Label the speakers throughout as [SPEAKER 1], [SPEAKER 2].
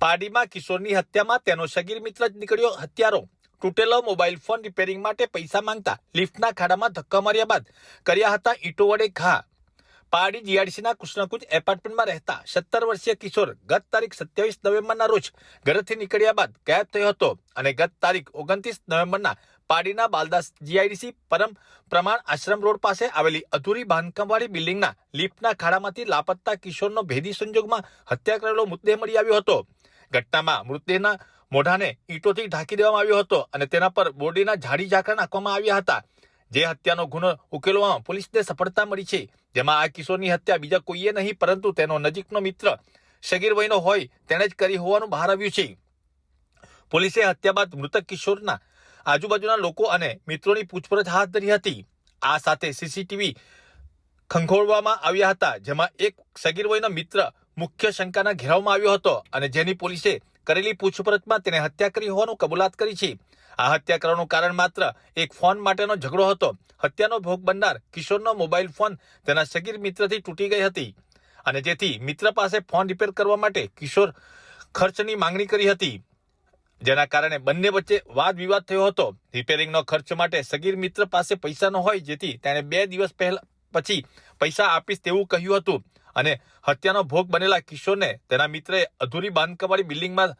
[SPEAKER 1] પાડીમાં કિશોરની હત્યામાં તેનો સગીર મિત્ર જ નીકળ્યો હત્યારો. તૂટેલો મોબાઈલ ફોન રિપેરિંગ માટે પૈસા માંગતા લિફ્ટના ખાડામાં ધક્કા માર્યા બાદ કર્યા હતા ઈંટો વડે ઘા. પાડી જીઆરડીસીના કૃષ્ણકુંજ એપાર્ટમેન્ટમાં રહેતા સત્તર વર્ષીય કિશોર ગત તારીખ સત્યાવીસ નવેમ્બરના રોજ ઘરેથી નીકળ્યા બાદ ગાયબ થયો હતો અને ગત તારીખ ઓગણત્રીસ નવેમ્બરના પાડીના બાલદાસ જીઆઈડીસી પરમ પ્રમાણ આશ્રમ રોડ પાસે આવેલી અધૂરી બાંધકામવાળી બિલ્ડિંગના લિફ્ટના ખાડામાંથી લાપત્તા કિશોરનો ભેદી સંજોગમાં હત્યા કરેલો મૃતદેહ મળી આવ્યો હતો. ઘટનામાં મૃતદેહના મોઢાને ઈંટોથી ઢાંકી દેવામાં આવ્યો હતો અને તેના પર બોડીના ઝાડી ઝાકરા નાખવામાં આવ્યા હતા. જે હત્યાનો ગુનો ઉકેલવામાં પોલીસને સફળતા મળી છે. જેમાં આ કિશોરની હત્યા બીજા કોઈએ નહીં, પરંતુ તેનો નજીકનો મિત્ર શગીર વયનો હોય તેણે જ કરી હોવાનું બહાર આવ્યું છે. પોલીસે હત્યા બાદ મૃતક કિશોરના આજુબાજુના લોકો અને મિત્રોની પૂછપરછ હાથ ધરી હતી. આ સાથે સીસીટીવી ખંખોળવામાં આવ્યા હતા, જેમાં એક સગીર વયનો મિત્ર મુખ્ય શંકાના ઘેરાવમાં આવ્યો હતો અને જેની પોલીસે કરેલી પૂછપરછમાં તેને હત્યા કરી હોવાનું કબૂલાત કરી છે. આ હત્યા કરવાનું કારણ માત્ર એક ફોન માટેનો ઝઘડો હતો. હત્યાનો ભોગ બનનાર કિશોરનો મોબાઈલ ફોન તેના સગીર મિત્રથી તૂટી ગઈ હતી અને જેથી મિત્ર પાસે ફોન રિપેર કરવા માટે કિશોર ખર્ચની માંગણી કરી હતી. જેના કારણે બંને વચ્ચે વાદ વિવાદ થયો હતો. રિપેરિંગનો ખર્ચ માટે સગીર મિત્ર પાસે પૈસા ન હોય, જેથી તેણે બે દિવસ પહેલા પછી પૈસા આપીશ તેવું કહ્યું હતું. અને હત્યાનો ભોગ બનેલા કિશોરને તેના મિત્રે અધૂરી બાંધકામવાળી બિલ્ડિંગમાં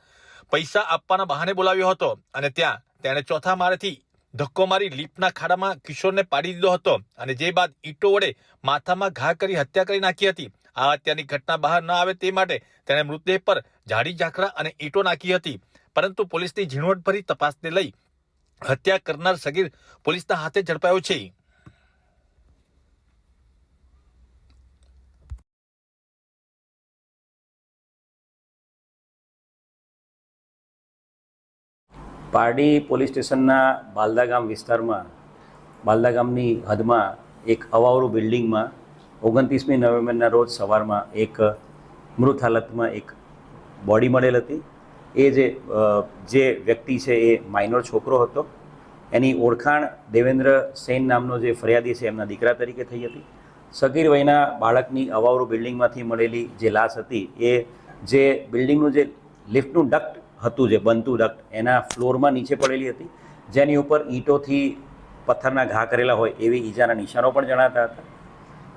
[SPEAKER 1] પૈસા આપવાના બહાને બોલાવ્યો હતો અને ત્યાં તેણે ચોથા માળેથી ધક્કો મારી લીપના ખાડામાં કિશોરને પાડી દીધો હતો અને જે બાદ ઈંટો વડે માથામાં ઘા કરી હત્યા કરી નાખી હતી. આ હત્યાની ઘટના બહાર ન આવે તે માટે તેણે મૃતદેહ પર ઝાડી ઝાંખરા અને ઈંટો નાખી હતી. પરંતુ પોલીસની ઝીણવટભરી તપાસને લઈ હત્યા કરનાર સગીર પોલીસના હાથે ઝડપાયો છે.
[SPEAKER 2] પારડી પોલીસ સ્ટેશનના બાલદા ગામ વિસ્તારમાં બાલદા ગામની હદમાં એક અવાવરું બિલ્ડિંગમાં ઓગણત્રીસમી નવેમ્બરના રોજ સવારમાં એક મૃત હાલતમાં એક બોડી મળેલ હતી. એ જે જે વ્યક્તિ છે એ માઇનોર છોકરો હતો. એની ઓળખાણ દેવેન્દ્ર સેન નામનો જે ફરિયાદી છે એમના દીકરા તરીકે થઈ હતી. સગીર વયના બાળકની અવાવરું બિલ્ડિંગમાંથી મળેલી જે લાશ હતી એ જે બિલ્ડિંગનું જે લિફ્ટનું ડક્ટ હતું જે બનતું ડક્ટ એના ફ્લોરમાં નીચે પડેલી હતી. જેની ઉપર ઈંટોથી પથ્થરના ઘા કરેલા હોય એવી ઈજાના નિશાનો પણ જણાતા હતા.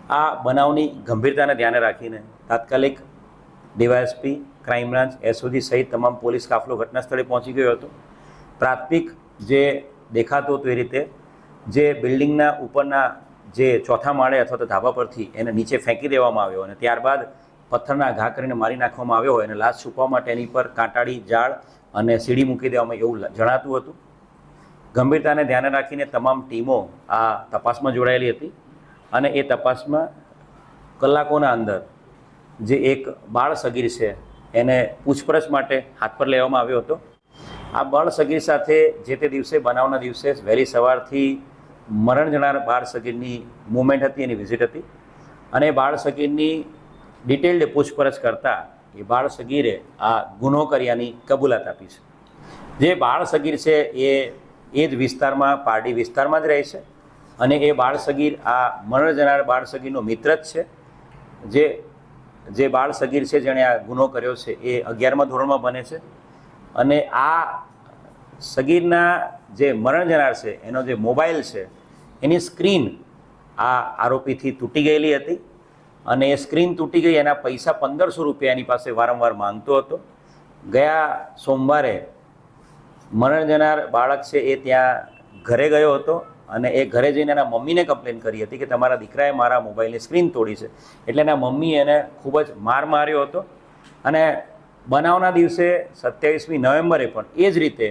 [SPEAKER 2] આ બનાવની ગંભીરતાને ધ્યાને રાખીને તાત્કાલિક ડીવાયએસપી, ક્રાઇમ બ્રાન્ચ, એસઓજી સહિત તમામ પોલીસ કાફલો ઘટના સ્થળે પહોંચી ગયો હતો. પ્રાથમિક જે દેખાતું હતું એ રીતે, જે બિલ્ડિંગના ઉપરના જે ચોથા માળે અથવા તો ધાબા પરથી એને નીચે ફેંકી દેવામાં આવ્યો અને ત્યારબાદ પથ્થરના ઘા કરીને મારી નાખવામાં આવ્યો હોય અને લાશ છુપવા માટે એની પર કાંટાળી, જાળ અને સીડી મૂકી દેવામાં એવું જણાતું હતું. ગંભીરતાને ધ્યાને રાખીને તમામ ટીમો આ તપાસમાં જોડાયેલી હતી અને એ તપાસમાં કલાકોના અંદર જે એક બાળ સગીર છે એને પૂછપરછ માટે હાથ પર લેવામાં આવ્યો હતો. આ બાળ સગીર સાથે જે તે દિવસે બનાવના દિવસે વહેલી સવારથી મરણ જનાર બાળ સગીરની મુવમેન્ટ હતી, એની વિઝિટ હતી અને બાળ સગીરની ડિટેલ્ડ પૂછપરછ કરતાં એ બાળ સગીરે આ ગુનો કર્યાની કબૂલાત આપી છે. જે બાળ સગીર છે એ એ જ વિસ્તારમાં, પારડી વિસ્તારમાં જ રહે છે અને એ બાળ સગીર આ મરણ જનાર બાળ સગીરનો મિત્ર જ છે. જે જે બાળ સગીર છે જેણે આ ગુનો કર્યો છે એ અગિયારમા ધોરણમાં બને છે અને આ સગીરના જે મરણ જનાર છે એનો જે મોબાઈલ છે એની સ્ક્રીન આ આરોપીથી તૂટી ગયેલી હતી. અને એ સ્ક્રીન તૂટી ગઈ, એના પૈસા પંદરસો રૂપિયા એની પાસે વારંવાર માંગતો હતો. ગયા સોમવારે મરણ જનાર બાળક છે એ ત્યાં ઘરે ગયો હતો અને એ ઘરે જઈને એના મમ્મીને કમ્પ્લેન કરી હતી કે તમારા દીકરાએ મારા મોબાઈલની સ્ક્રીન તોડી છે. એટલે એના મમ્મી એને ખૂબ જ માર માર્યો હતો. અને બનાવના દિવસે સત્યાવીસમી નવેમ્બરે પણ એ જ રીતે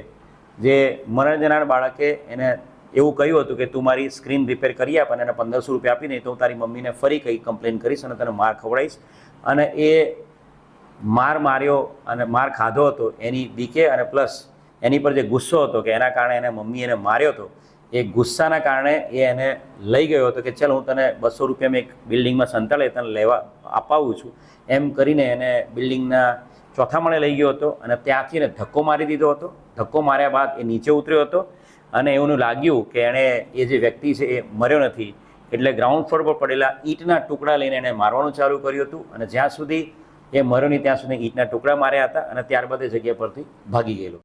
[SPEAKER 2] જે મરણ જનાર બાળકે એને એવું કહ્યું હતું કે તું મારી સ્ક્રીન રિપેર કરી આપ અને એને પંદરસો રૂપિયા આપી નહીં તો હું તારી મમ્મીને ફરી કંઈ કમ્પ્લેન કરીશ અને તને માર ખવડાવીશ. અને એ માર માર્યો અને માર ખાધો હતો એની બીકે અને પ્લસ એની પર જે ગુસ્સો હતો કે એના કારણે એને મમ્મી એને માર્યો હતો, એ ગુસ્સાના કારણે એ એને લઈ ગયો હતો કે ચાલ, હું તને બસો રૂપિયામાં એક બિલ્ડિંગમાં સંતાડે તને લેવા અપાવું છું. એમ કરીને એને બિલ્ડિંગના ચોથા માળે લઈ ગયો હતો અને ત્યાંથી એને ધક્કો મારી દીધો હતો. ધક્કો માર્યા બાદ એ નીચે ઉતર્યો હતો અને એવું લાગ્યું કે એણે એ જે વ્યક્તિ છે એ મર્યો નથી. એટલે ગ્રાઉન્ડ ફ્લોર પર પડેલા ઈંટના ટુકડા લઈને એણે મારવાનું ચાલુ કર્યું હતું અને જ્યાં સુધી એ મર્યો નહીં, ત્યાં સુધી ઈંટના ટુકડા માર્યા હતા અને ત્યારબાદ એ જગ્યા પરથી ભાગી ગયેલો.